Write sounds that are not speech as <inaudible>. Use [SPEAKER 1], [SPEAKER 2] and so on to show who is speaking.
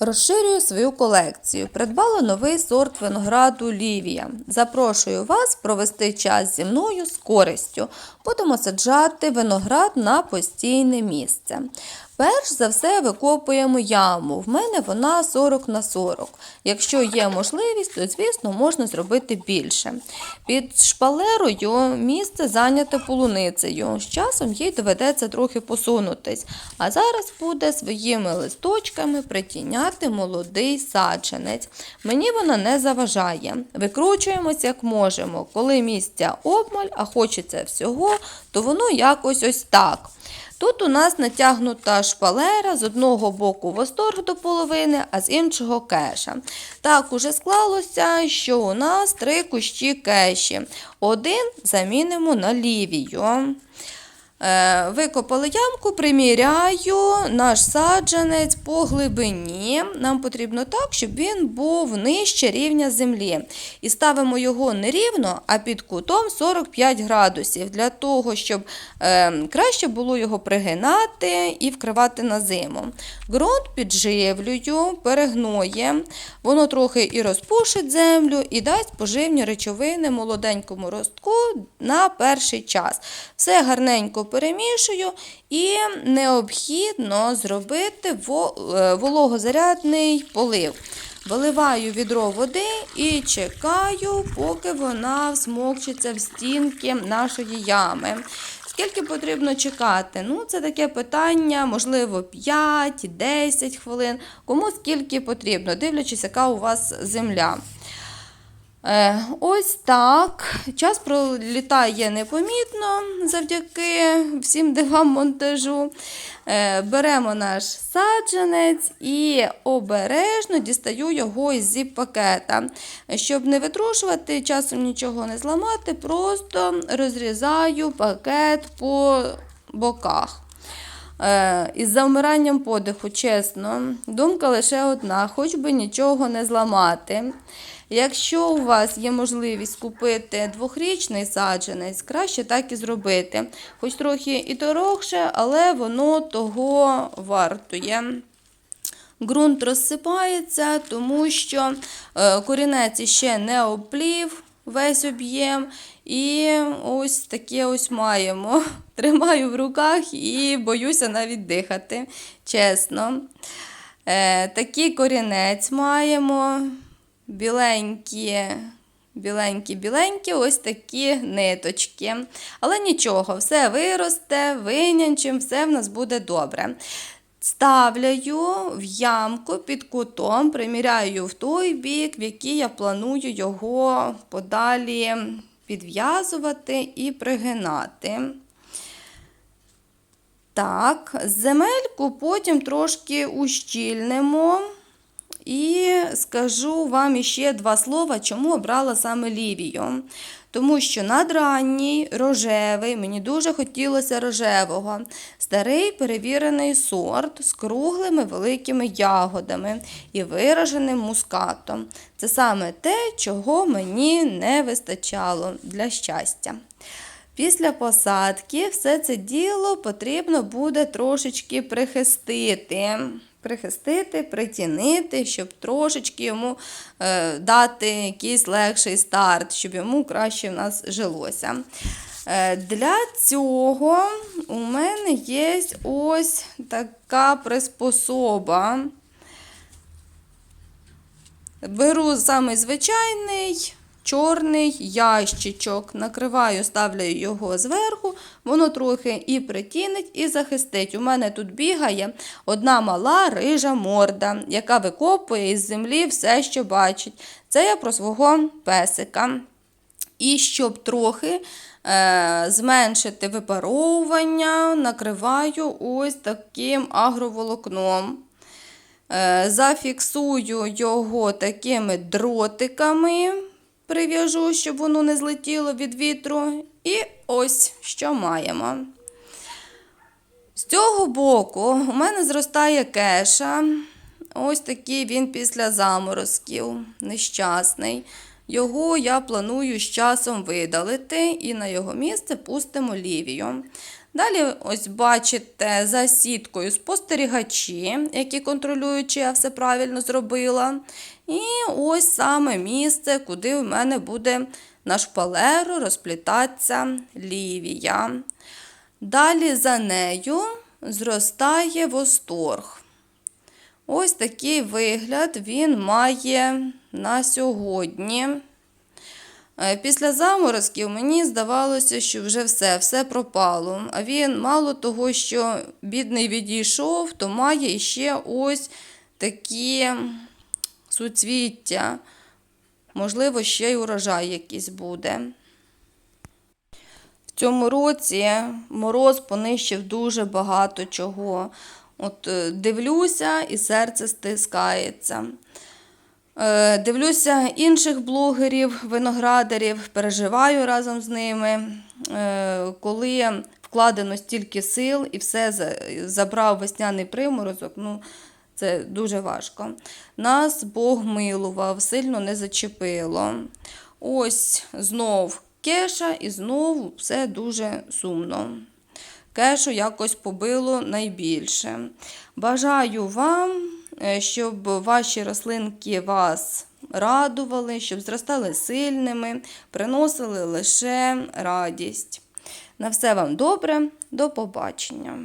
[SPEAKER 1] Розширюю свою колекцію. Придбала новий сорт винограду Лівія. Запрошую вас провести час зі мною з користю. Будемо саджати виноград на постійне місце. Перш за все викопуємо яму. В мене вона 40 на 40. Якщо є можливість, то звісно можна зробити більше. Під шпалерою місце зайняте полуницею. З часом їй доведеться трохи посунутись, а зараз буде своїми листочками притіняти молодий саджанець. Мені вона не заважає. Викручуємось як можемо. Коли місця обмаль, а хочеться всього, то воно якось ось так. Тут у нас натягнута шпалера з одного боку восторг до половини, а з іншого кеша. Так уже склалося, що у нас три кущі кеші. Один замінимо на лівію. Е, Викопали ямку, приміряю наш саджанець по глибині. Нам потрібно так, щоб він був нижче рівня землі. І ставимо його не рівно, а під кутом 45 градусів, для того, щоб е, краще було його пригинати і вкривати на зиму. Ґрунт підживлюю, перегноє, воно трохи і розпушить землю, і дасть поживні речовини молоденькому ростку на перший час. Все гарненько перемішую і необхідно зробити е, вологозарядний полив. Виливаю відро води і чекаю, поки вона всмокчиться в стінки нашої ями. Скільки потрібно чекати? Ну, це таке питання, можливо, 5-10 хвилин, кому скільки потрібно, дивлячись, яка у вас земля. Е, Ось так. Час пролітає непомітно завдяки всім дивам монтажу. Е, Беремо наш саджанець і обережно дістаю його із зіп-пакета. Щоб не витрушувати, часом нічого не зламати, просто розрізаю пакет по боках. Е, із завмиранням подиху, чесно, думка лише одна, хоч би нічого не зламати. Якщо у вас є можливість купити двохрічний саджанець, краще так і зробити. Хоч трохи і дорогше, але воно того вартує. Ґрунт розсипається, тому що е, корінець ще не оплів весь об'єм. І ось таке ось маємо. <laughs> Тримаю в руках і боюся навіть дихати, чесно. Е, такий корінець маємо. Біленькі, біленькі, біленькі, ось такі ниточки. Але нічого, все виросте, винянчим, все в нас буде добре. Ставляю в ямку під кутом, приміряю в той бік, в який я планую його подалі підв'язувати і пригинати. Так, земельку потім трошки ущільнимо. І скажу вам іще два слова, чому обрала саме лівію. Тому що надранній, рожевий, мені дуже хотілося рожевого, старий перевірений сорт з круглими великими ягодами і вираженим мускатом. Це саме те, чого мені не вистачало для щастя. Після посадки все це діло потрібно буде трошечки прихистити. Прихистити, притінити, щоб трошечки йому е, дати якийсь легший старт, щоб йому краще в нас жилося. Е, для цього у мене є ось така приспособа. Беру самий звичайний чорний ящичок, накриваю, ставлю його зверху, воно трохи і притінить, і захистить. У мене тут бігає одна мала рижа морда, яка викопує із землі все, що бачить. Це я про свого песика. І щоб трохи е, зменшити випаровування, накриваю ось таким агроволокном. Е, зафіксую його такими дротиками, прив'яжу, щоб воно не злетіло від вітру. І ось що маємо. З цього боку у мене зростає кеша. Ось такий він після заморозків, нещасний. Його я планую з часом видалити і на його місце пустимо лівію. Далі, ось бачите, за сіткою спостерігачі, які контролюють, чи я все правильно зробила. І ось саме місце, куди в мене буде на шпалеру розплітатися лівія. Далі за нею зростає восторг. Ось такий вигляд він має на сьогодні. Е, Після заморозків мені здавалося, що вже все, все пропало. А він мало того, що бідний відійшов, то має ще ось такі суцвіття. Можливо, ще й урожай якийсь буде. В цьому році мороз понищив дуже багато чого. От е, дивлюся, і серце стискається. Е, Дивлюся інших блогерів, виноградарів, переживаю разом з ними. Е, Коли вкладено стільки сил і все забрав весняний приморозок, ну це дуже важко. Нас Бог милував, сильно не зачепило. Ось знов кеша і знов все дуже сумно. Кешу якось побило найбільше. Бажаю вам, е, щоб ваші рослинки вас радували, щоб зростали сильними, приносили лише радість. На все вам добре, до побачення.